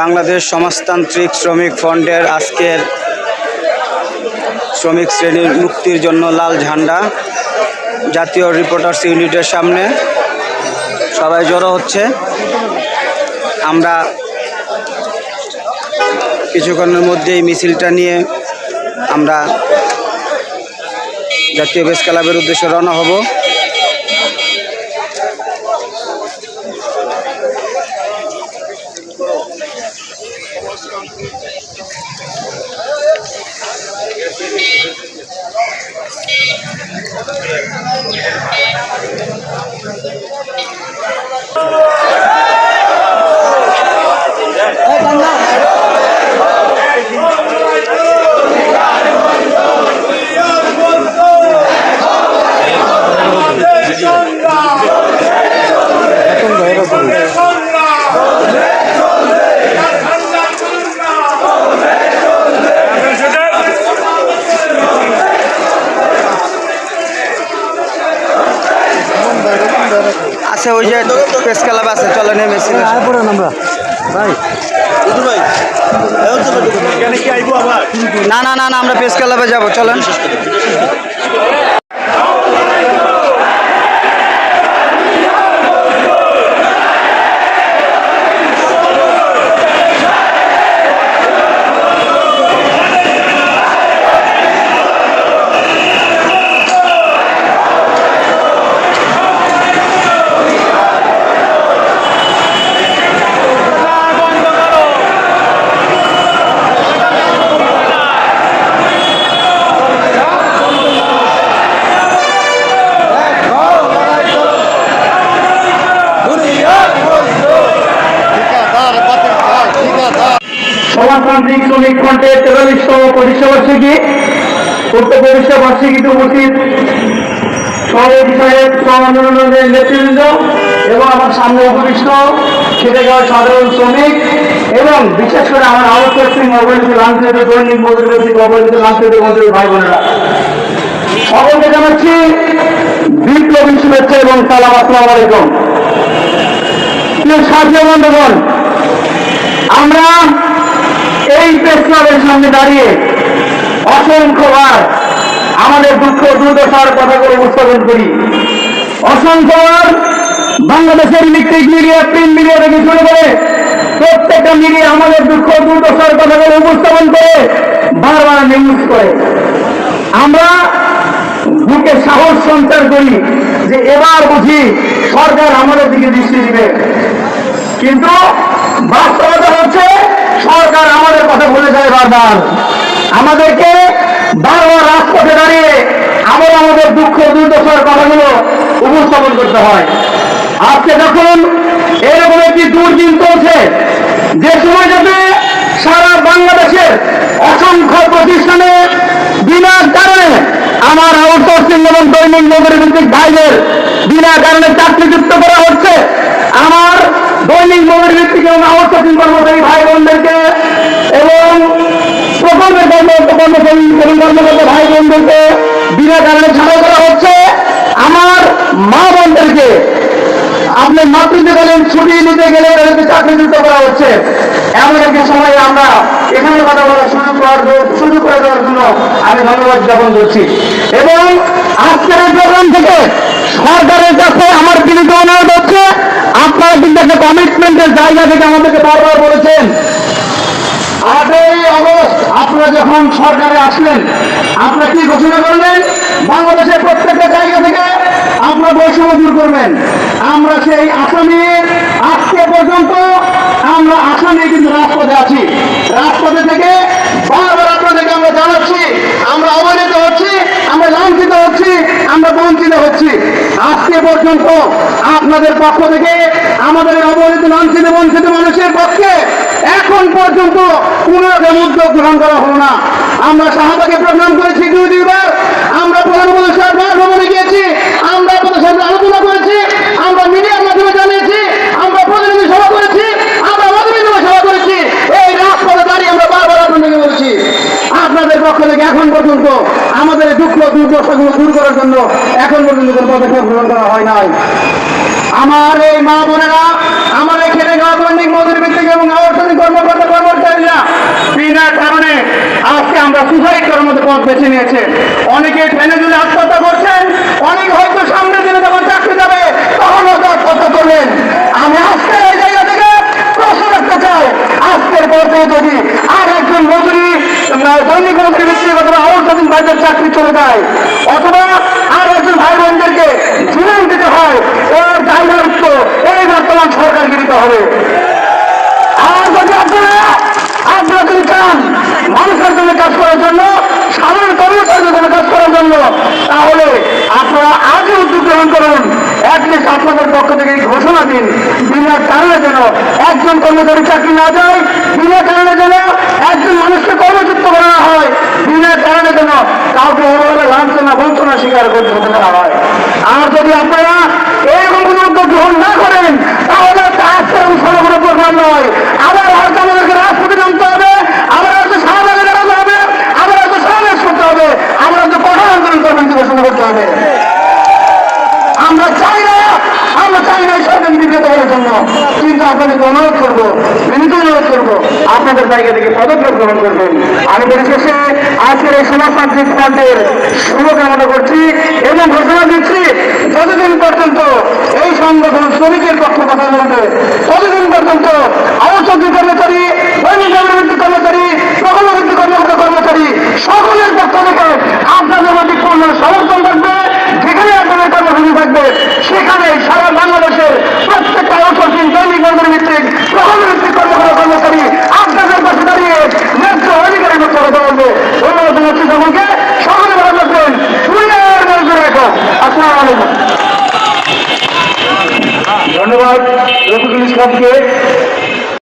বাংলাদেশ সমাজতান্ত্রিক শ্রমিক ফ্রন্টের আজকের শ্রমিক শ্রেণির মুক্তির জন্য লাল ঝান্ডা। জাতীয় রিপোর্টার্স ইউনিটের সামনে সবাই জড়ো হচ্ছে। আমরা কিছুক্ষণের মধ্যেই মিছিলটা নিয়ে আমরা জাতীয় প্রেস ক্লাবের উদ্দেশ্যে রওনা হব। আছে ওই যে প্রেস ক্লাব আছে চলো নেই ভাই। না না না না আমরা প্রেস ক্লাবে যাব চলেন। শ্রমিক ফ্রন্টের তেতাল্লিশতম প্রতিষ্ঠাবার্ষিকী উক্ত প্রতিষ্ঠাবার্ষিকীতে উপস্থিত সভাপতি সাহেব শ্রম নেতৃবৃন্দ এবং আমার সামনে উপবিষ্ট খেটে যাওয়া সাধারণ শ্রমিক এবং বিশেষ করে আমার আলোচ্য সিং অবহেলিত লাঞ্ছিত দৈনিক মজুরি কর্তৃক অবহেলিত লাঞ্ছিত ভাই বোনেরা সকলকে জানাচ্ছি বিপ্লবী শুভেচ্ছা এবং সালাম, আসসালাম আলাইকুম। সাথী বন্ধুগণ, আমরা এই প্রেস ক্লাবের সামনে দাঁড়িয়ে অসংখ্যবার আমাদের দুঃখ দুর্দশার কথাগুলো উপস্থাপন করি। অসংখ্যবার বাংলাদেশের ইলেকট্রিক মিডিয়া প্রিন্ট মিডিয়া থেকে শুরু করে প্রত্যেকটা মিডিয়া আমাদের দুঃখ দুর্দশার কথাগুলো উপস্থাপন করে বারবার নিউজ করে। আমরা বুকে সাহস সঞ্চার করি যে এবার বুঝি সরকার আমাদের দিকে দৃষ্টি দিবে। কিন্তু বাস্তবতা হচ্ছে সরকার আমাদের কথা বলে যায় বারবার। আমাদেরকে বারবার রাজপথে দাঁড়িয়ে আবার আমাদের দুঃখ দুর্দশার কথাগুলো উপস্থাপন করতে হয়। আজকে যখন এরকম একটি দুর্দিন চলছে। যে সময় যাতে সারা বাংলাদেশের অসংখ্য প্রতিষ্ঠানে বিনা কারণে আমার আউটসোর্সিং এবং দৈনিক নগরী ভিত্তিক ভাইদের বিনা কারণে চাকরিযুক্ত করা হচ্ছে আমার দৈনিক নগরী ভিত্তিক এবং ভাই বোনদেরকে এবং ভাই বোনদেরকে বিনা কারণে হচ্ছে। আমার মা বোনদেরকে আপনি মাতৃত্বকালীন ছুটি নিতে গেলে তাদেরকে চাকরিযুক্ত করা হচ্ছে। এমন একটি সময় আমরা এখানে কথা বলার সুযোগ করার সুযোগ করে দেওয়ার জন্য আমি ধন্যবাদ জ্ঞাপন করছি। এবং আজকের এই প্রোগ্রাম থেকে সরকারের কাছে আমার বিনীত অনুরোধ হচ্ছে আপনারা কিন্তু একটা কমিটমেন্টের জায়গা থেকে আমাদেরকে বারবার বলেছেন আটই অগস্ট আপনারা যখন সরকারে আসলেন, আপনারা কি ঘোষণা করলেন? বাংলাদেশের প্রত্যেকটা জায়গা থেকে আপনারা বৈষম্য দূর করবেন। আমরা সেই আসামি, আজকে পর্যন্ত আমরা আসামি কিন্তু রাজপথে আছি। রাজপথে থেকে বারবার আপনাদেরকে আমরা জানাচ্ছি, আমরা অবহেলিত হচ্ছি, আমরা লাঞ্ছিত হচ্ছি, আমরা বঞ্চিত হচ্ছি। আজকে পর্যন্ত আপনাদের পক্ষ থেকে আমাদের অবহেলিত লাঞ্ছিত বঞ্চিত মানুষের পক্ষে এখন পর্যন্ত কোন রকম উদ্যোগ গ্রহণ করা হলো না। আমরা শাহবাগে প্রোগ্রাম করেছি, দুই দুইবার। আমরা প্রধানমন্ত্রী সাহেব ভ্রমণে গিয়েছি। আমরা আপনাদের সাথে আলোচনা করেছি। আমরা মিডিয়ার মাধ্যমে জানিয়েছি। আমরা প্রতিনিধি সভা করেছি। আমরা মতবিন্দু সভা করেছি। এই রাজপথে দাঁড়িয়ে আমরা বারবার আপনাদেরকে বলছি, আপনাদের পক্ষ থেকে এখন পর্যন্ত আমাদের দুঃখ দুর্দশাগুলো দূর করার জন্য এখন পর্যন্ত কোনো পদক্ষেপ গ্রহণ করা হয় নাই। আমার এই মা বোনেরা, আমার খেটে খাওয়া মজুরি ভিত্তিক এবং অর্থনৈতিক কর্মকর্তা কর্মচারীরা, বিনা কারণে আজকে আমরা সুসাইড করার মতো পথ বেছে নিয়েছে। অনেকে ট্রেনে জুড়ে আত্মহত্যা করছেন, অনেক হয়তো সামনের দিনে যখন চাকরি যাবে, তখন হয়তো আত্মহত্যা করবেন। আমি আজকে এই জায়গা থেকে প্রশ্ন রাখতে চাই, আজকের পর থেকে যদি আর একজন মজুরি দৈনিক বাইরের চাকরি চলে যায়। অথবা আর একজন ভাই বোনদেরকে জীবন দিতে হয়। ওর দায়িত্ব এই বর্তমান সরকারকে দিতে হবে। আর যদি আপনারা আপনারা যদি চান মানুষের জন্য কাজ করার জন্য, সাধারণ কর্মচারীদের জন্য কাজ করার জন্য, তাহলে আপনারা আগে উদ্যোগ গ্রহণ করুন। অ্যাটলিস্ট আপনাদের পক্ষ থেকে এই ঘোষণা দিন, বিনা কারণে যেন একজন কর্মচারী চাকরি না যায় বিনা কারণে যেন একজন মানুষকে কর্মযুক্ত করা হয়, বিনা কারণে যেন কাউকে লাঞ্ছনা, বঞ্চনা স্বীকার করতে হতে হয় আর যদি আপনারা এইরকম কোনো উদ্যোগ গ্রহণ না করেন তাহলে আজকের অনুসরণ কোনো প্রোগ্রাম নয় আবার হয়তো আমাদেরকে রাজপথে নামতে হবে আবার হয়তো শাহবাগে দাঁড়াতে হবে আবার হয়তো সমাবেশ করতে হবে আবার হয়তো কঠোর আন্দোলন কর্মসূচি ঘোষণা করতে হবে আমরা চাই না আমরা চাই না এই সরকারকে বিব্রত করার জন্য কিন্তু আপনাদেরকে অনুরোধ করব, বিনীত অনুরোধ করব, আপনাদের জায়গা থেকে পদক্ষেপ গ্রহণ করবেন আমি পরিশেষে আজকের এই সমাজতান্ত্রিক ফ্রন্টের শুভকামনা করছি এবং ঘোষণা দিচ্ছি, যতদিন পর্যন্ত এই সংগঠন শ্রমিকের পক্ষে কথা বলবে ততদিন পর্যন্ত আলোচনী কর্মচারী কর্মচারী ভিত্তিক কর্মকর্তা কর্মচারী ধন্যবাদ রফিকুল ইসলামকে